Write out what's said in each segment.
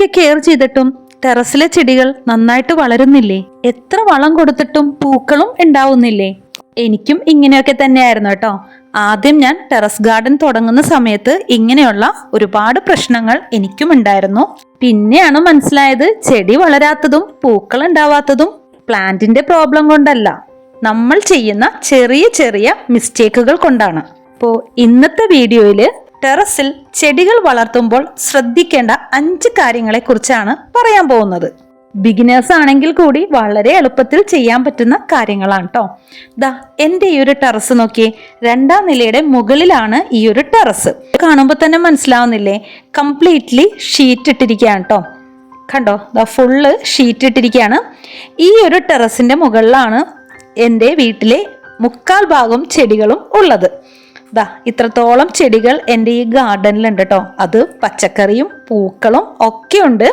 ഇത്രയൊക്കെ കെയർ ചെയ്തിട്ടും ടെറസിലെ ചെടികൾ നന്നായിട്ട് വളരുന്നില്ലേ? എത്ര വളം കൊടുത്തിട്ടും പൂക്കളും ഉണ്ടാവുന്നില്ലേ? എനിക്കും ഇങ്ങനെയൊക്കെ തന്നെയായിരുന്നു കേട്ടോ. ആദ്യം ഞാൻ ടെറസ് ഗാർഡൻ തുടങ്ങുന്ന സമയത്ത് ഇങ്ങനെയുള്ള ഒരുപാട് പ്രശ്നങ്ങൾ എനിക്കും ഉണ്ടായിരുന്നു. പിന്നെയാണ് മനസ്സിലായത് ചെടി വളരാത്തതും പൂക്കൾ ഉണ്ടാവാത്തതും പ്ലാന്റിന്റെ പ്രോബ്ലം കൊണ്ടല്ല. നമ്മൾ ചെയ്യുന്ന ചെറിയ ചെറിയ മിസ്റ്റേക്കുകൾ കൊണ്ടാണ്. അപ്പോൾ ഇന്നത്തെ വീഡിയോയിൽ ടെറസിൽ ചെടികൾ വളർത്തുമ്പോൾ ശ്രദ്ധിക്കേണ്ട അഞ്ച് കാര്യങ്ങളെ കുറിച്ചാണ് പറയാൻ പോകുന്നത്. ബിഗിനേഴ്സ് ആണെങ്കിൽ കൂടി വളരെ എളുപ്പത്തിൽ ചെയ്യാൻ പറ്റുന്ന കാര്യങ്ങളാണ് കേട്ടോ ദാ എന്റെ ഈ ഒരു ടെറസ് നോക്കി രണ്ടാം നിലയുടെ മുകളിലാണ് ഈ ഒരു ടെറസ്. കാണുമ്പോൾ തന്നെ മനസ്സിലാവുന്നില്ലേ? കംപ്ലീറ്റ്ലി ഷീറ്റ് ഇട്ടിരിക്കുകയാണ് കേട്ടോ കണ്ടോ? ദാ ഫുള്ള് ഷീറ്റ് ഇട്ടിരിക്കുകയാണ്. ഈ ഒരു ടെറസിന്റെ മുകളിലാണ് എന്റെ വീട്ടിലെ മുക്കാൽ ഭാഗം ചെടികളും ഉള്ളത്. ദാ ഇത്രത്തോളം ചെടികൾ എന്റെ ഈ ഗാർഡനിലുണ്ട് കേട്ടോ അത് പച്ചക്കറിയും പൂക്കളും ഒക്കെ ഉണ്ട്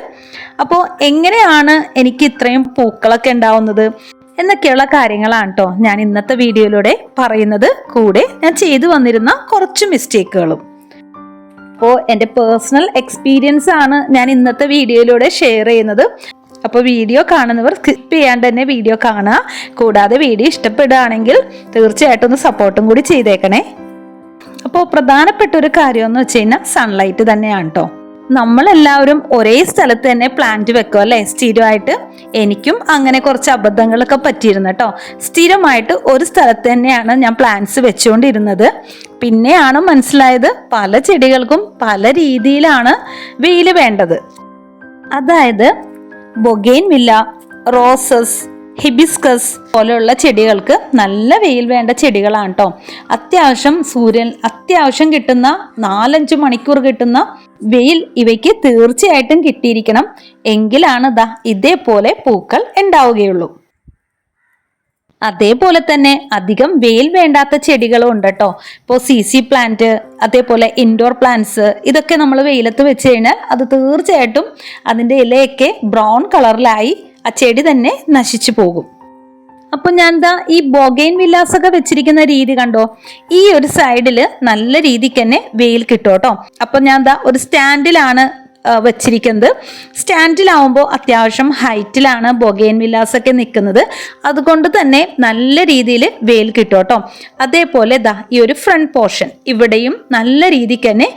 അപ്പോൾ എങ്ങനെയാണ് എനിക്ക് ഇത്രയും പൂക്കളൊക്കെ ഉണ്ടാവുന്നത് എന്നൊക്കെയുള്ള കാര്യങ്ങളാണ് കേട്ടോ ഞാൻ ഇന്നത്തെ വീഡിയോയിലൂടെ പറയുന്നത്. കൂടെ ഞാൻ ചെയ്തു വന്നിരുന്ന കുറച്ച് മിസ്റ്റേക്കുകളും. അപ്പോൾ എന്റെ പേഴ്സണൽ എക്സ്പീരിയൻസ് ആണ് ഞാൻ ഇന്നത്തെ വീഡിയോയിലൂടെ ഷെയർ ചെയ്യുന്നത്. അപ്പോൾ വീഡിയോ കാണുന്നവർ സ്കിപ്പ് ചെയ്യാണ്ട് തന്നെ വീഡിയോ കാണുക. കൂടാതെ വീഡിയോ ഇഷ്ടപ്പെടുകയാണെങ്കിൽ തീർച്ചയായിട്ടും ഒന്ന് സപ്പോർട്ടും കൂടി ചെയ്തേക്കണേ. അപ്പോൾ പ്രധാനപ്പെട്ട ഒരു കാര്യം എന്ന് വെച്ച് കഴിഞ്ഞാൽ സൺലൈറ്റ് തന്നെയാണ് കേട്ടോ നമ്മളെല്ലാവരും ഒരേ സ്ഥലത്ത് തന്നെ പ്ലാന്റ് വെക്കും അല്ലേ? സ്ഥിരമായിട്ട് എനിക്കും അങ്ങനെ കുറച്ച് അബദ്ധങ്ങളൊക്കെ പറ്റിയിരുന്നു കേട്ടോ സ്ഥിരമായിട്ട് ഒരു സ്ഥലത്ത് തന്നെയാണ് ഞാൻ പ്ലാന്റ്സ് വെച്ചുകൊണ്ടിരുന്നത് പിന്നെയാണ് മനസ്സിലായത് പല ചെടികൾക്കും പല രീതിയിലാണ് വെയിൽ വേണ്ടത്. അതായത് ബൊഗെയിൻ വില്ല റോസസ് ഹിബിസ്കസ് പോലെയുള്ള ചെടികൾക്ക് നല്ല വെയിൽ വേണ്ട ചെടികളാണ് കേട്ടോ അത്യാവശ്യം സൂര്യൻ അത്യാവശ്യം കിട്ടുന്ന നാലഞ്ച് മണിക്കൂർ കിട്ടുന്ന വെയിൽ ഇവയ്ക്ക് തീർച്ചയായിട്ടും കിട്ടിയിരിക്കണം. എങ്കിലാണ് ദാ ഇതേപോലെ പൂക്കൾ ഉണ്ടാവുകയുള്ളൂ. അതേപോലെ തന്നെ അധികം വെയിൽ വേണ്ടാത്ത ചെടികളും ഉണ്ട് കേട്ടോ ഇപ്പോൾ സി സി പ്ലാന്റ് അതേപോലെ ഇൻഡോർ പ്ലാന്റ്സ് ഇതൊക്കെ നമ്മൾ വെയിലത്ത് വെച്ച് കഴിഞ്ഞാൽ അത് തീർച്ചയായിട്ടും അതിന്റെ ഇലയൊക്കെ ബ്രൗൺ കളറിലായി ആ ചെടി തന്നെ നശിച്ചു പോകും. അപ്പൊ ഞാൻ എന്താ ഈ ബൊഗൈൻ വില്ലാസൊക്കെ വെച്ചിരിക്കുന്ന രീതി കണ്ടോ? ഈ ഒരു സൈഡിൽ നല്ല രീതിക്ക് തന്നെ വെയിൽ കിട്ടും കേട്ടോ. അപ്പൊ ഞാൻ എന്താ ഒരു സ്റ്റാൻഡിലാണ് വെച്ചിരിക്കുന്നത്. സ്റ്റാൻഡിലാവുമ്പോൾ അത്യാവശ്യം ഹൈറ്റിലാണ് ബൊഗൈൻ വില്ലാസൊക്കെ നിൽക്കുന്നത്. അതുകൊണ്ട് തന്നെ നല്ല രീതിയിൽ വെയിൽ കിട്ടും കേട്ടോ. അതേപോലെ ദാ ഈ ഒരു ഫ്രണ്ട് പോർഷൻ ഇവിടെയും നല്ല രീതിക്ക് തന്നെ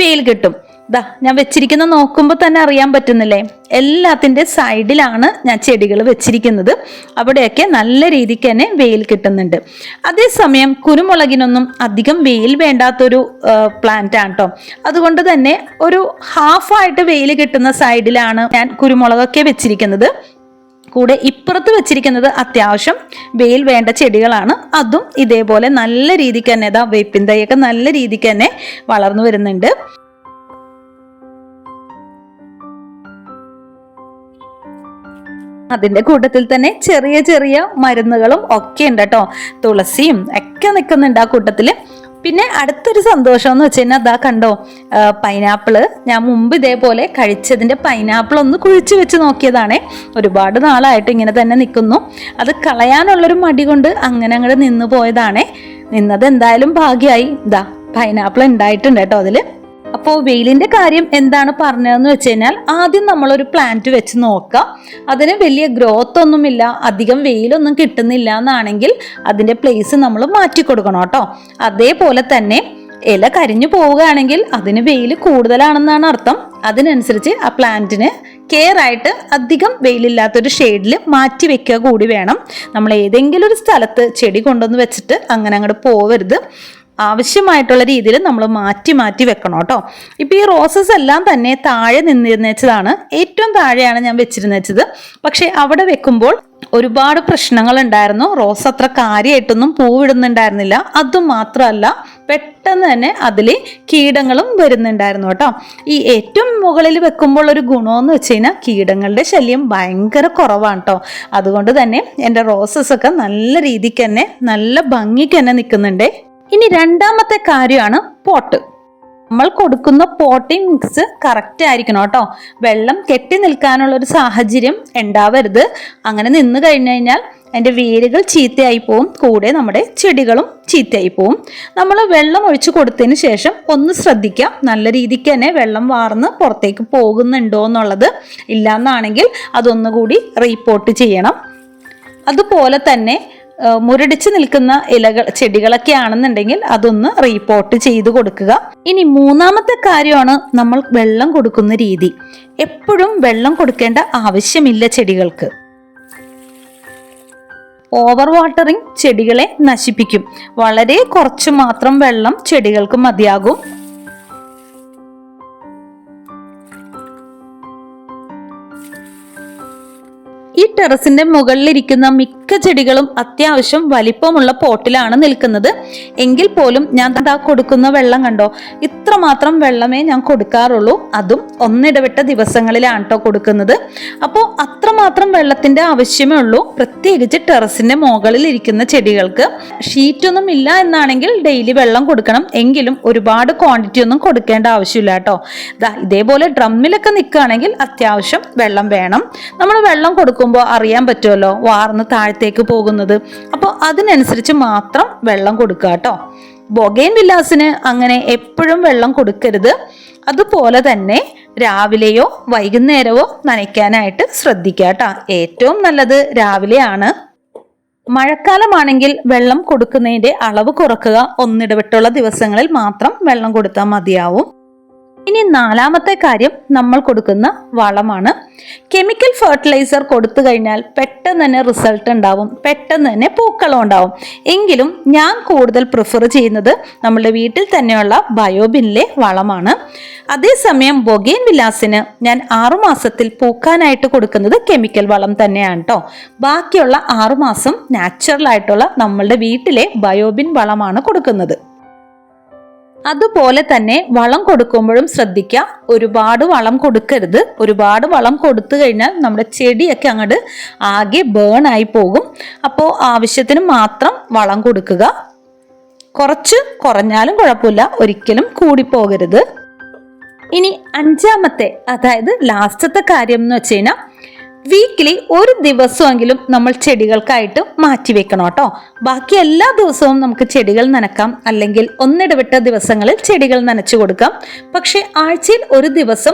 വെയിൽ കിട്ടും. ദാ ഞാൻ വെച്ചിരിക്കുന്ന നോക്കുമ്പോൾ തന്നെ അറിയാൻ പറ്റുന്നില്ലേ? എല്ലാത്തിന്റെ സൈഡിലാണ് ഞാൻ ചെടികൾ വെച്ചിരിക്കുന്നത്. അവിടെയൊക്കെ നല്ല രീതിക്ക് തന്നെ വെയിൽ കിട്ടുന്നുണ്ട്. അതേസമയം കുരുമുളകിനൊന്നും അധികം വെയിൽ വേണ്ടാത്തൊരു പ്ലാന്റ് ആണ് കേട്ടോ അതുകൊണ്ട് തന്നെ ഒരു ഹാഫായിട്ട് വെയിൽ കിട്ടുന്ന സൈഡിലാണ് ഞാൻ കുരുമുളകൊക്കെ വെച്ചിരിക്കുന്നത്. കൂടെ ഇപ്പുറത്ത് വെച്ചിരിക്കുന്നത് അത്യാവശ്യം വെയിൽ വേണ്ട ചെടികളാണ്. അതും ഇതേപോലെ നല്ല രീതിക്ക് തന്നെ ഇതാ വേപ്പിൻ തൈയൊക്കെ നല്ല രീതിക്ക് തന്നെ വളർന്നു വരുന്നുണ്ട്. അതിന്റെ കൂട്ടത്തിൽ തന്നെ ചെറിയ ചെറിയ മരുന്നുകളും ഒക്കെ ഉണ്ട് കേട്ടോ. തുളസിയും ഒക്കെ നിൽക്കുന്നുണ്ട് ആ കൂട്ടത്തിൽ പിന്നെ അടുത്തൊരു സന്തോഷം എന്ന് വെച്ച് കഴിഞ്ഞാൽ അതാ കണ്ടോ പൈനാപ്പിൾ ഞാൻ മുമ്പ് ഇതേപോലെ കഴിച്ചതിന്റെ പൈനാപ്പിൾ ഒന്ന് കുഴിച്ചു വെച്ച് നോക്കിയതാണ്. ഒരുപാട് നാളായിട്ട് ഇങ്ങനെ തന്നെ നിൽക്കുന്നു അത് കളയാനുള്ളൊരു മടി കൊണ്ട് അങ്ങനെ അങ്ങോട്ട് നിന്ന് പോയതാണേ. നിന്നത് എന്തായാലും ഭാഗ്യമായി ഇതാ പൈനാപ്പിൾ ഉണ്ടായിട്ടുണ്ട് കേട്ടോ അതിൽ. അപ്പോൾ വെയിലിന്റെ കാര്യം എന്താണ് പറഞ്ഞതെന്ന് വെച്ച് കഴിഞ്ഞാൽ ആദ്യം നമ്മളൊരു പ്ലാന്റ് വെച്ച് നോക്കാം അതിന് വലിയ ഗ്രോത്ത് ഒന്നുമില്ല അധികം വെയിലൊന്നും കിട്ടുന്നില്ല എന്നാണെങ്കിൽ അതിന്റെ പ്ലേസ് നമ്മൾ മാറ്റി കൊടുക്കണം കേട്ടോ. അതേപോലെ തന്നെ ഇല കരിഞ്ഞു പോവുകയാണെങ്കിൽ അതിന് വെയിൽ കൂടുതലാണെന്നാണ് അർത്ഥം. അതിനനുസരിച്ച് ആ പ്ലാന്റിന് കെയർ ആയിട്ട് അധികം വെയിലില്ലാത്തൊരു ഷെയ്ഡിൽ മാറ്റി വെക്കുക കൂടി വേണം. നമ്മൾ ഏതെങ്കിലും ഒരു സ്ഥലത്ത് ചെടി കൊണ്ടുവന്ന് വെച്ചിട്ട് അങ്ങനെ അങ്ങോട്ട് പോവരുത്. ആവശ്യമായിട്ടുള്ള രീതിയിൽ നമ്മൾ മാറ്റി മാറ്റി വെക്കണം കേട്ടോ. ഇപ്പം ഈ റോസസ് എല്ലാം തന്നെ താഴെ നിന്നിരുന്നേച്ചതാണ്. ഏറ്റവും താഴെയാണ് ഞാൻ വെച്ചിരുന്നേച്ചത്. പക്ഷേ അവിടെ വെക്കുമ്പോൾ ഒരുപാട് പ്രശ്നങ്ങൾ ഉണ്ടായിരുന്നു റോസ് അത്ര കാര്യമായിട്ടൊന്നും പൂവിടുന്നുണ്ടായിരുന്നില്ല. അതുമാത്രമല്ല പെട്ടെന്ന് തന്നെ അതിൽ കീടങ്ങളും വരുന്നുണ്ടായിരുന്നു കേട്ടോ. ഈ ഏറ്റവും മുകളിൽ വെക്കുമ്പോൾ ഒരു ഗുണമെന്ന് വെച്ച് കഴിഞ്ഞാൽ കീടങ്ങളുടെ ശല്യം ഭയങ്കര കുറവാണ് കേട്ടോ. അതുകൊണ്ട് തന്നെ എന്റെ റോസസ് ഒക്കെ നല്ല രീതിക്ക് തന്നെ നല്ല ഭംഗിക്ക് തന്നെ നിൽക്കുന്നുണ്ടേ. ഇനി രണ്ടാമത്തെ കാര്യമാണ് പോട്ട്. നമ്മൾ കൊടുക്കുന്ന പോട്ടിംഗ് മിക്സ് കറക്റ്റ് ആയിരിക്കണം കേട്ടോ. വെള്ളം കെട്ടി നിൽക്കാനുള്ള ഒരു സാഹചര്യം ഉണ്ടാവരുത്. അങ്ങനെ നിന്ന് കഴിഞ്ഞു കഴിഞ്ഞാൽ അതിന്റെ വേരുകൾ ചീത്തയായി പോവും. കൂടെ നമ്മുടെ ചെടികളും ചീത്തയായി പോവും. നമ്മൾ വെള്ളം ഒഴിച്ചു കൊടുത്തതിന് ശേഷം ഒന്ന് ശ്രദ്ധിക്കാം നല്ല രീതിക്ക് തന്നെ വെള്ളം വാർന്ന് പുറത്തേക്ക് പോകുന്നുണ്ടോ എന്നുള്ളത് ഇല്ലയെന്നാണെങ്കിൽ അതൊന്നുകൂടി റീപ്പോർട്ട് ചെയ്യണം. അതുപോലെ തന്നെ മുരടിച്ച് നിൽക്കുന്ന ഇലകൾ ചെടികളൊക്കെ ആണെന്നുണ്ടെങ്കിൽ അതൊന്ന് റീപോർട്ട് ചെയ്ത് കൊടുക്കുക. ഇനി മൂന്നാമത്തെ കാര്യമാണ് നമ്മൾ വെള്ളം കൊടുക്കുന്ന രീതി. എപ്പോഴും വെള്ളം കൊടുക്കേണ്ട ആവശ്യമില്ല ചെടികൾക്ക്. ഓവർ വാട്ടറിങ് ചെടികളെ നശിപ്പിക്കും. വളരെ കുറച്ച് മാത്രം വെള്ളം ചെടികൾക്ക് മതിയാകും. ഈ ടെറസിന്റെ മുകളിലിരിക്കുന്ന മിക്ക ചെടികളും അത്യാവശ്യം വലിപ്പമുള്ള പോട്ടിലാണ് നിൽക്കുന്നത്. എങ്കിൽ പോലും ഞാൻ ആ കൊടുക്കുന്ന വെള്ളം കണ്ടോ? ഇത്രമാത്രം വെള്ളമേ ഞാൻ കൊടുക്കാറുള്ളൂ. അതും ഒന്നിടവിട്ട ദിവസങ്ങളിലാണ് കേട്ടോ കൊടുക്കുന്നത്. അപ്പോൾ അത്രമാത്രം വെള്ളത്തിന്റെ ആവശ്യമേ ഉള്ളൂ. പ്രത്യേകിച്ച് ടെറസിന്റെ മുകളിൽ ഇരിക്കുന്ന ചെടികൾക്ക്. ഷീറ്റൊന്നും ഇല്ല എന്നാണെങ്കിൽ ഡെയിലി വെള്ളം കൊടുക്കണം. എങ്കിലും ഒരുപാട് ക്വാണ്ടിറ്റി ഒന്നും കൊടുക്കേണ്ട ആവശ്യമില്ല കേട്ടോ ഇതേപോലെ ഡ്രമ്മിലൊക്കെ നിൽക്കുകയാണെങ്കിൽ അത്യാവശ്യം വെള്ളം വേണം. നമ്മൾ വെള്ളം കൊടുക്കുമ്പോൾ അറിയാൻ പറ്റുമല്ലോ? വാർന്ന് താഴത്തേക്ക് പോകുന്നത്. അപ്പോൾ അതിനനുസരിച്ച് മാത്രം വെള്ളം കൊടുക്കുക കേട്ടോ. ബൊഗൈൻ വില്ലാസിന് അങ്ങനെ എപ്പോഴും വെള്ളം കൊടുക്കരുത്. അതുപോലെ തന്നെ രാവിലെയോ വൈകുന്നേരമോ നനയ്ക്കാനായിട്ട് ശ്രദ്ധിക്കുക കേട്ടോ. ഏറ്റവും നല്ലത് രാവിലെയാണ്. മഴക്കാലമാണെങ്കിൽ വെള്ളം കൊടുക്കുന്നതിന്റെ അളവ് കുറക്കുക. ഒന്നിടവിട്ടുള്ള ദിവസങ്ങളിൽ മാത്രം വെള്ളം കൊടുത്താൽ മതിയാവും. ഇനി നാലാമത്തെ കാര്യം നമ്മൾ കൊടുക്കുന്ന വളമാണ്. കെമിക്കൽ ഫെർട്ടിലൈസർ കൊടുത്തു കഴിഞ്ഞാൽ പെട്ടെന്ന് തന്നെ റിസൾട്ട് ഉണ്ടാവും പെട്ടെന്ന് തന്നെ പൂക്കളും ഉണ്ടാവും. എങ്കിലും ഞാൻ കൂടുതൽ പ്രിഫർ ചെയ്യുന്നത് നമ്മുടെ വീട്ടിൽ തന്നെയുള്ള ബയോബിനിലെ വളമാണ്. അതേസമയം ബൊഗേൻ വിലാസിന് ഞാൻ ആറുമാസത്തിൽ പൂക്കാനായിട്ട് കൊടുക്കുന്നത് കെമിക്കൽ വളം തന്നെയാണ് കേട്ടോ ബാക്കിയുള്ള ആറുമാസം നാച്ചുറൽ ആയിട്ടുള്ള നമ്മളുടെ വീട്ടിലെ ബയോബിൻ വളമാണ് കൊടുക്കുന്നത്. അതുപോലെ തന്നെ വളം കൊടുക്കുമ്പോഴും ശ്രദ്ധിക്കുക. ഒരുപാട് വളം കൊടുക്കരുത്. ഒരുപാട് വളം കൊടുത്തു കഴിഞ്ഞാൽ നമ്മുടെ ചെടിയൊക്കെ അങ്ങോട്ട് ആകെ ബേൺ ആയി പോകും. അപ്പോൾ ആവശ്യത്തിന് മാത്രം വളം കൊടുക്കുക. കുറച്ച് കുറഞ്ഞാലും കുഴപ്പമില്ല. ഒരിക്കലും കൂടിപ്പോകരുത്. ഇനി അഞ്ചാമത്തെ അതായത് ലാസ്റ്റത്തെ കാര്യം എന്ന് വെച്ച് കഴിഞ്ഞാൽ വീക്കിലി ഒരു ദിവസമെങ്കിലും നമ്മൾ ചെടികൾക്കായിട്ട് മാറ്റി വെക്കണം കേട്ടോ. ബാക്കി എല്ലാ ദിവസവും നമുക്ക് ചെടികൾ നനക്കാം. അല്ലെങ്കിൽ ഒന്നിടവിട്ട ദിവസങ്ങളിൽ ചെടികൾ നനച്ചു കൊടുക്കാം. പക്ഷേ ആഴ്ചയിൽ ഒരു ദിവസം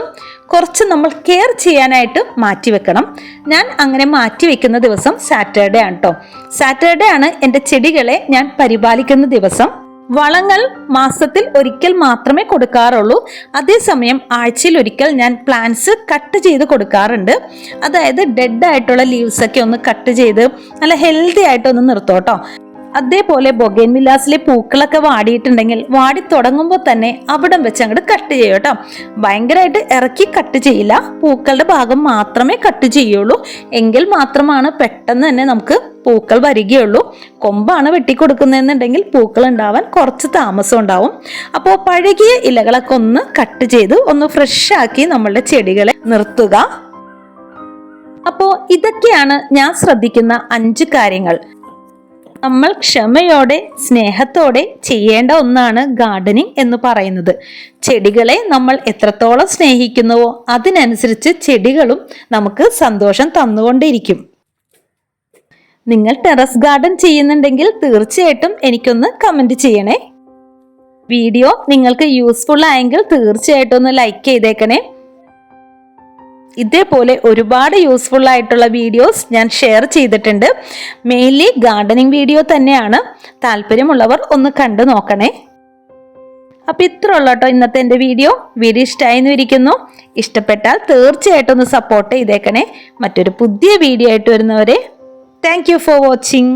കുറച്ച് നമ്മൾ കെയർ ചെയ്യാനായിട്ട് മാറ്റി വെക്കണം. ഞാൻ അങ്ങനെ മാറ്റി വെക്കുന്ന ദിവസം സാറ്റർഡേ ആണ് കേട്ടോ. സാറ്റർഡേ ആണ് എന്റെ ചെടികളെ ഞാൻ പരിപാലിക്കുന്ന ദിവസം. വളങ്ങൾ മാസത്തിൽ ഒരിക്കൽ മാത്രമേ കൊടുക്കാറുള്ളൂ. അതേസമയം ആഴ്ചയിൽ ഒരിക്കൽ ഞാൻ പ്ലാന്റ്സ് കട്ട് ചെയ്ത് കൊടുക്കാറുണ്ട്. അതായത് ഡെഡ് ആയിട്ടുള്ള ലീവ്സ് ഒക്കെ ഒന്ന് കട്ട് ചെയ്ത് നല്ല ഹെൽത്തി ആയിട്ട് ഒന്ന് നിർത്തോട്ടോ. അതേപോലെ ബൊഗേൻ വില്ലാസിലെ പൂക്കളൊക്കെ വാടിയിട്ടുണ്ടെങ്കിൽ വാടി തുടങ്ങുമ്പോൾ തന്നെ അവിടം വെച്ച് അങ്ങോട്ട് കട്ട് ചെയ്യും കേട്ടോ. ഭയങ്കരമായിട്ട് ഇറക്കി കട്ട് ചെയ്യില്ല. പൂക്കളുടെ ഭാഗം മാത്രമേ കട്ട് ചെയ്യുള്ളൂ. എങ്കിൽ മാത്രമാണ് പെട്ടെന്ന് തന്നെ നമുക്ക് പൂക്കൾ വരികയുള്ളൂ. കൊമ്പാണ് വെട്ടിക്കൊടുക്കുന്നതെന്നുണ്ടെങ്കിൽ പൂക്കൾ ഉണ്ടാവാൻ കുറച്ച് താമസം ഉണ്ടാവും. അപ്പോൾ പഴകിയ ഇലകളൊക്കെ ഒന്ന് കട്ട് ചെയ്ത് ഒന്ന് ഫ്രഷ് ആക്കി നമ്മളുടെ ചെടികളെ നിർത്തുക. അപ്പോൾ ഇതൊക്കെയാണ് ഞാൻ ശ്രദ്ധിക്കുന്ന അഞ്ച് കാര്യങ്ങൾ. നമ്മൾ ക്ഷമയോടെ സ്നേഹത്തോടെ ചെയ്യേണ്ട ഒന്നാണ് ഗാർഡനിങ് എന്ന് പറയുന്നത്. ചെടികളെ നമ്മൾ എത്രത്തോളം സ്നേഹിക്കുന്നുവോ അതിനനുസരിച്ച് ചെടികളും നമുക്ക് സന്തോഷം തന്നുകൊണ്ടിരിക്കും. നിങ്ങൾ ടെറസ് ഗാർഡൻ ചെയ്യുന്നുണ്ടെങ്കിൽ തീർച്ചയായിട്ടും എനിക്കൊന്ന് കമന്റ് ചെയ്യണേ. വീഡിയോ നിങ്ങൾക്ക് യൂസ്ഫുൾ ആയെങ്കിൽ തീർച്ചയായിട്ടും ഒന്ന് ലൈക്ക് ചെയ്തേക്കണേ. ഇതേപോലെ ഒരുപാട് യൂസ്ഫുൾ ആയിട്ടുള്ള വീഡിയോസ് ഞാൻ ഷെയർ ചെയ്തിട്ടുണ്ട്. മെയിൻലി ഗാർഡനിങ് വീഡിയോ തന്നെയാണ്. താല്പര്യമുള്ളവർ ഒന്ന് കണ്ടു നോക്കണേ. അപ്പോൾ ഇത്ര ഉള്ളൂ കേട്ടോ ഇന്നത്തെ എന്റെ വീഡിയോ വീഡിയോ ഇഷ്ടമായി എന്ന് ഇരിക്കുന്നു ഇഷ്ടപ്പെട്ടാൽ തീർച്ചയായിട്ടും ഒന്ന് സപ്പോർട്ട് ചെയ്തേക്കണേ. മറ്റൊരു പുതിയ വീഡിയോ ആയിട്ട് വരുന്നവരെ താങ്ക് ഫോർ വാച്ചിങ്